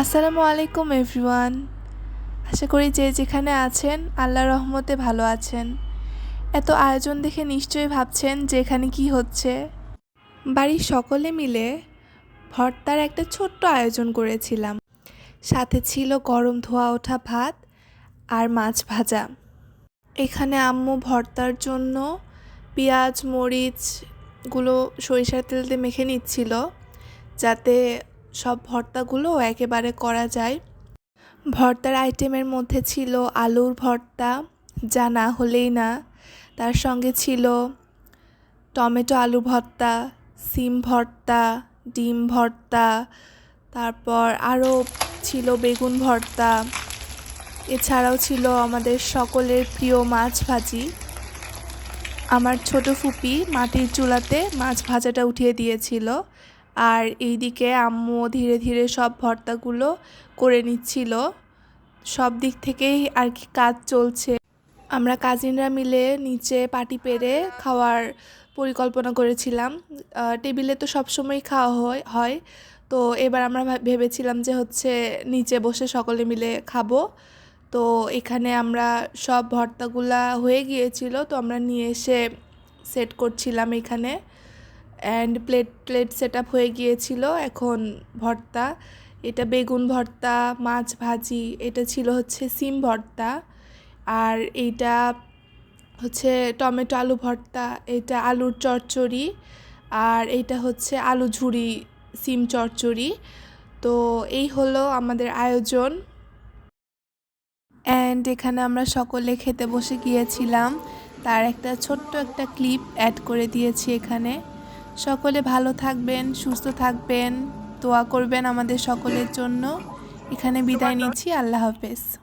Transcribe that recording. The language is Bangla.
আসসালামু আলাইকুম, এভরিওয়ান। আশা করি যে যেখানে আছেন আল্লাহ রহমতে ভালো আছেন। এত আয়োজন দেখে নিশ্চয়ই ভাবছেন যে এখানে কী হচ্ছে। বাড়ির সকলে মিলে ভর্তার একটা ছোট্ট আয়োজন করেছিলাম। সাথে ছিল গরম ধোয়া ওঠা ভাত আর মাছ ভাজা। এখানে আম্মু ভর্তার জন্য পেঁয়াজ মরিচগুলো সরিষার তেলতে মেখে নিচ্ছিল, যাতে সব ভর্তাগুলো একেবারে করা যায়। ভর্তার আইটেমের মধ্যে ছিল আলুর ভর্তা, যা না হলেই না। তার সঙ্গে ছিল টমেটো আলু ভর্তা, সিম ভর্তা, ডিম ভর্তা, তারপর আরও ছিল বেগুন ভর্তা। এছাড়াও ছিল আমাদের সকলের প্রিয় মাছ ভাজি। আমার ছোট ফুপি মাটির চুলাতে মাছ ভাজাটা উঠিয়ে দিয়েছিল। আর এইদিকে আম্মু ধীরে ধীরে সব ভর্তাগুলো করে নিচ্ছিল। সব দিক থেকেই আর কি কাজ চলছে। আমরা কাজিনরা মিলে নিচে পাটি পেরে খাওয়ার পরিকল্পনা করেছিলাম। টেবিলে তো সবসময় খাওয়া হয় হয়। তো এবার আমরা ভেবেছিলাম যে হচ্ছে নিচে বসে সকলে মিলে খাব। তো এখানে আমরা সব ভর্তাগুলা হয়ে গিয়েছিল, তো আমরা নিয়ে এসে সেট করছিলাম এখানে। And plate plate set up হয়ে গিয়েছিল এখন ভর্তা। এটা বেগুন ভর্তা, মাছ ভাজি, এটা ছিল হচ্ছে সিম ভর্তা। আর এইটা হচ্ছে টমেটো আলু ভর্তা, এটা আলুর চচ্চড়ি। আর এইটা হচ্ছে আলু ঝুড়ি সিম চচ্চড়ি। তো এই হলো আমাদের আয়োজন। অ্যান্ড এখানে আমরা সকলে খেতে বসে গিয়েছিলাম। তার একটা ছোট্ট একটা ক্লিপ অ্যাড করে দিয়েছি এখানে। সকলে ভালো থাকবেন, সুস্থ থাকবেন। দোয়া করবেন আমাদের সকলের জন্য। এখানে বিদায় নিচ্ছি। আল্লাহ হাফেজ।